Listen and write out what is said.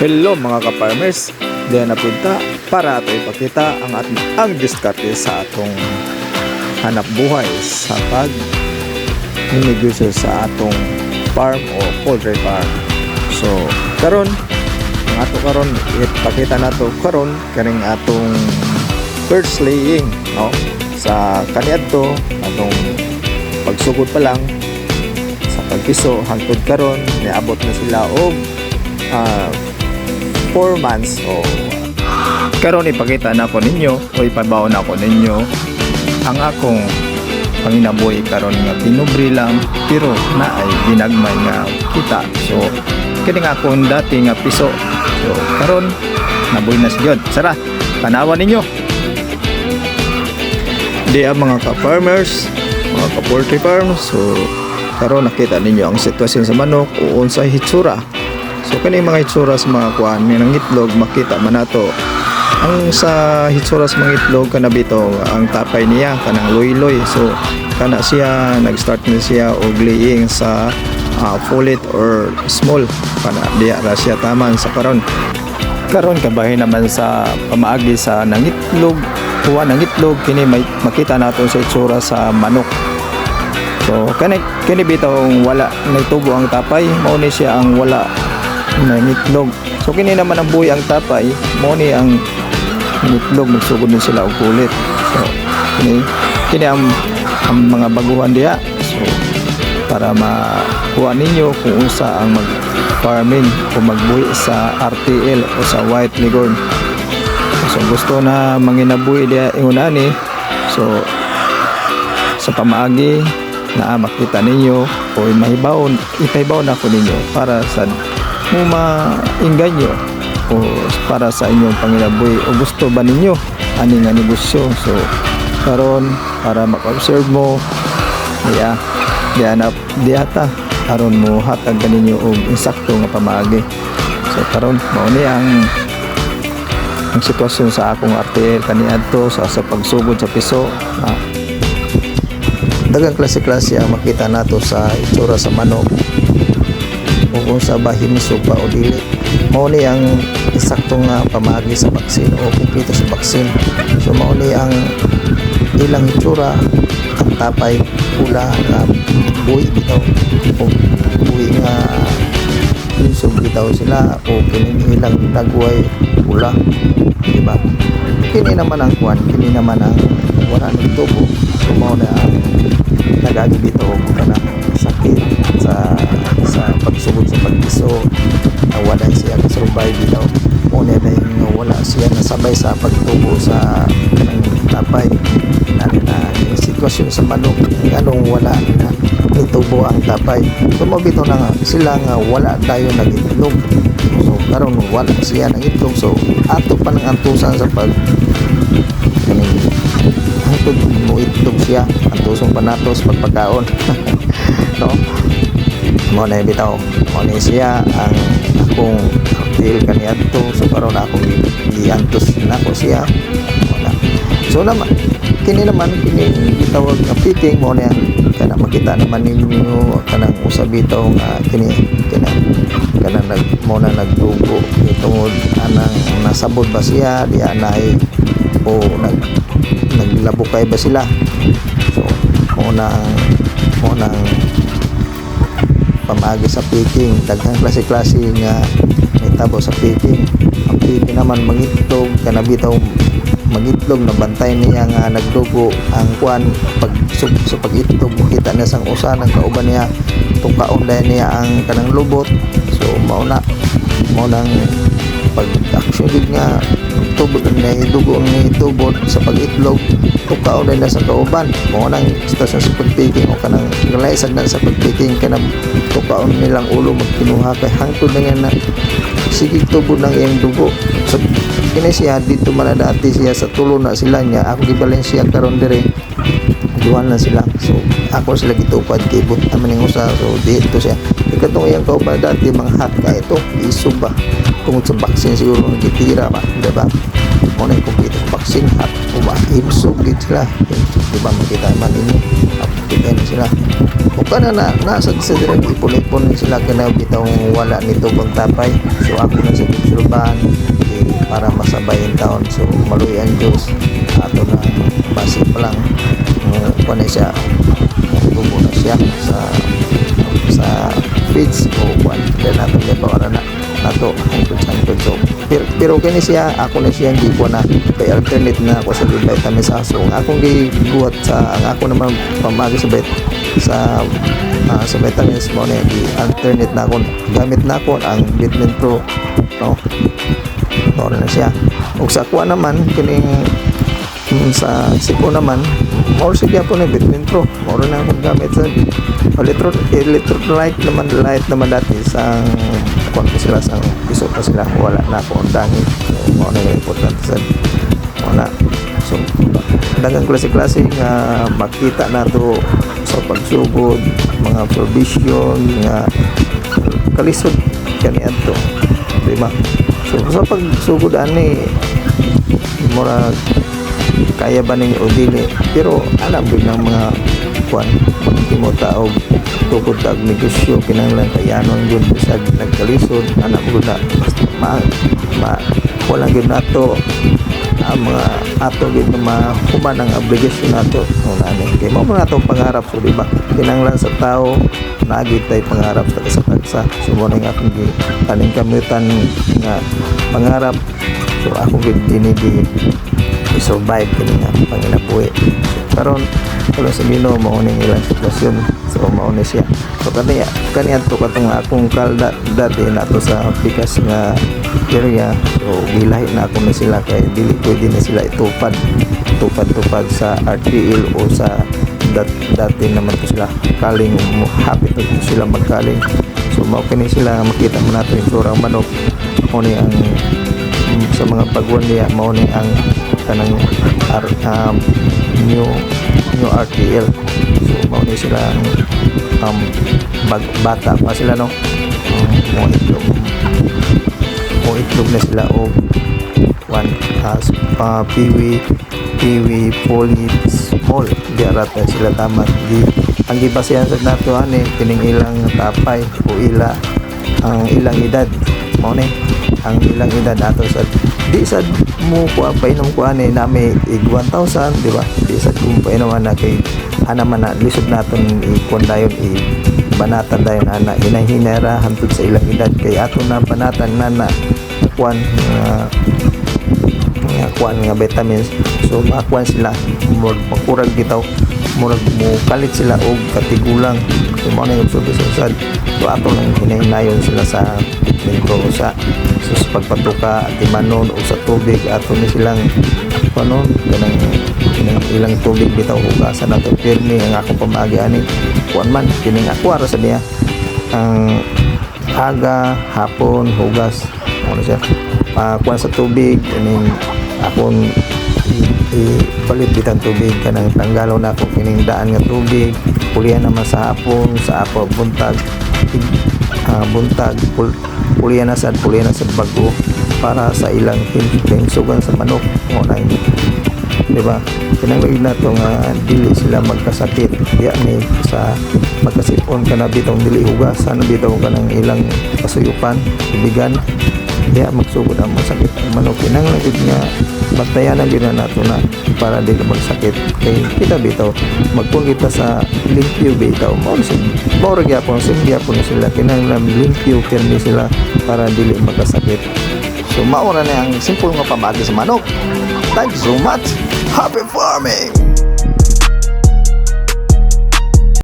Hello mga ka-farmers, diyan napunta para ato ipakita ang at ang diskarte sa atong hanap buhay sa pag ninegosyo sa atong farm o poultry farm. So, karon ang ato karon ipakita nato karon kaning atong first laying, no? Sa kaniadto atong pagsugod pa lang sa pagpiso hangtod karon niabot na sila og ah, 4 months o karon ipakita na ko ninyo o ipabaw na ko ninyo. Ang akong panginabuhi karon nga tinubri lang pero na ay ginagmay nga kita. So kini nga akong dati nga piso. So karon nabuhi na siya sara tanawan ninyo. Di ang mga ka-farmers mga ka-poultry farms. So karon nakita ninyo ang sitwasyon sa manok o unsay hitsura So kani mga hitsura sa mga kuan may nang itlog makita man nato. Ang sa hitsura sa mga itlog kana bitaw ang tapay niya kanang loy-loy. So kana siya nag-start na siya og laying sa uh, folate or small kana diya ra siya taman sa karon. Karon kabahin naman sa pamaagi sa nangitlog kuha ng itlog kini may makita nato sa itsura sa manok. So kani kini bitaw wala nagtubo ang tapay mao ni siya ang wala na itlog. So kini naman ang buhay ang tapay, mo ni ang itlog nagsugod din sila og kulit. So kini kini ang, ang mga baguhan diha. So para makuha ninyo kung unsa ang mag farming o magbuhi sa RTL o sa white leghorn. So gusto na manginabuhi diha ingunani. So sa pamaagi na makita ninyo o mahibaw ipahibaw na ko ninyo para sa mo mainganyo o para sa inyong panginabuhi o gusto ba ninyo ani nga negosyo? So karon para maka-observe mo. Diya na diata aron mo hatag kaninyo og insakto nga pamaagi. So karon mao ni ang ang sitwasyon sa akong RTL kaniadto sa sa pagsugod sa piso. Ah, dagang klase-klase ang makita nato sa itsura sa manok kung sa bahimisog pa o dili mao ni ang eksakto nga pamagi sa baksin o kumpleto sa baksin so mao ni ang ilang itsura ang tapay pula nga buhi bitaw. O buhi nga lisog bitaw sila o kining ilang dagway pula di kini naman ang kwan kini naman ang wala ng tubo. So mao na ang nagagi bitaw og kanang sakit sa sa pagsugod sa pagpiso na wala siya survive bitaw muna na yung wala siya nasabay sa pagtubo sa kanang tapay. Na na sitwasyon sa manok anong wala na nitubo ang tapay. So na nga sila nga wala tayo nagitlog. So karon wala siya nagitlog. So ato pa ng antusan sa pag kaning hangtod mo itlog siya. Antusong panatos pagpagkaon. No mo na bitaw. Mo na siya. Ang akong cocktail kaniadto. So karon akong giantos nako siya. Mo na. So naman kini naman kini gitawag nga picking mo na kana makita naman ninyo kanang usa bitaw nga kini kana kana nag mo na nagdugo. Itungod anang nasabod ba siya? Di anay o nag naglabukay ba sila? So mo na mo na pamagi sa picking daghang klase-klase nga nitabo sa picking ang picking naman mangitlog kana bitaw magitlog na bantay niya nga nagdugo ang kwan. Pag sub, sa pagitlog kita na sang usa ng kauban niya tukaon dahil niya ang kanang lubot. So mao na mao nang pag actually nga tubod na dugo ni tubod sa pagitlog. Tukaon dahil na sa kauban mao nang stasyon sa pagpicking o kanang galaysag na sa pagpicking kanang tukaon nilang ulo magkinuha kay hangtod na nga na sige tubod ng iyang dugo. So kini siya dito man dati siya sa tulo na sila niya. Ako gibalen siya karon dire duhan na sila. So ako sila gitupad kay but naman usa so dito siya. Ikatong iyang kauban dati mga hat ka ito isog ba tungod sa vaccine siguro nga gitira ba? Diba mo na yung complete vaccine hat uba ibsog gid sila diba makita man makita na sila. O kana na nasa sa direct ipon-ipon sila kana bitaw wala nito bang tapay. So ako na sa sulban eh, para masabayin taon. So maluy ang Diyos. Ato na basi pa lang. Uh, na siya tubo na siya sa sa feeds o kaya nato niya para na nato. Hangtod sa hangtod pero, pero kini siya. Ako na siya hindi ko na kay alternate na ako sa vitamins sa so ang akong gibuhat sa ang ako naman pamagi sa bet sa ah, sa vitamins mo na alternate na ako. Gamit na ako ang vitamin pro no? Moro na siya. Ug sa kuha naman kining mm, sa sipo naman more sige po na vitamin pro. Moro na akong gamit sa electro electrolyte naman light naman dati sa kung pa sila sa piso pa sila. Wala na ako. Ang dangi so na yung importante sa na. So dagang klase-klase nga makita na to sa pagsugod mga provision nga kalisod. Kaniadto di ba so sa pagsugod ani mura kaya ba ning o dili? Pero alam din ng mga kwan tao tukod tag negosyo kinahanglan kayanon yun bisag nagkalisod anak mo na basta ma, ma wala gyud nato. Ang mga ato gyud na mahuman ang obligasyon nato. No nani kay mo na atong pangarap so di ba? Kinahanglan sa tao naagid tay pangarap sa sa tagsa so mo ning akong gi kaning kamutan nga pangarap. So ako gid dinidi i-survive kini nga panginabuhi karon wala sa Ginoo mao ning ilang sitwasyon. So mao ni siya. So kaniya kaniya to katong akong kalda dati nato sa pikas nga area. So gilahi na ako na sila kay dili pwede na sila itupad. Tupad-tupad sa RTL o sa dat dati naman to sila. Kaling happy to sila magkaling. So mao kini sila makita mo nato yung surang manok. Mao ni ang sa mga pagwan niya mao ni ang kanang R, um, new new RTL so mao ni sila um, bag, bata pa sila no? Um, mo itlog. Mo itlog na sila o one as uh, piwi piwi poly small di arata sila tama. Di ang gibasihan sa nato ani kining ilang tapay o ila ang ilang edad mao ni ang ilang edad ato sa di sad mo ko painom ko ani nami ig 1000 di ba? Di sad mo painom ana kay ana man na lisod naton ikon dayon i banatan dayon ana hinahinera hantod sa ilang edad. Kay ato na banatan na na kuan nga kuan nga vitamins. So makuan sila murag makurag bitaw murag mo kalit sila og katigulang. So mo na yung subis usad so ato lang hinahinayon sila sa vitamin pro sa so sa pagpatuka at imanon o sa tubig. Ato ni silang panon kanang kining ilang tubig bitaw hugasan nato pirmi ang akong pamagi ani. Kuan man kining aqua ra sa niya. Ang aga hapon hugas ano siya. Uh, kuan sa tubig kining akong ipalit bitang tubig kanang tanggalaw na ako kining daan nga tubig. Pulihan naman sa hapon sa apo buntag. Ah, buntag. Pul pulihan na sad pulihan na sa bago para sa ilang sugan sa manok. Mo na di ba? Kinanglig na to nga dili sila magkasakit. Diya ni sa magkasipon ka na bitong dili hugasan bitaw ka ng ilang pasuyupan ibigan diya magsugod ang masakit ang manok kinanglig gid nga bantayan ang gina nato na para dili magsakit kay kita bitaw magpun kita sa limpyo bitaw mo si mo ra gyapon sim gyapon sila kinanglan limpyo pirmi sila para dili magkasakit So mauna na ang simple nga pamagi sa manok. Thank you so much. Happy farming!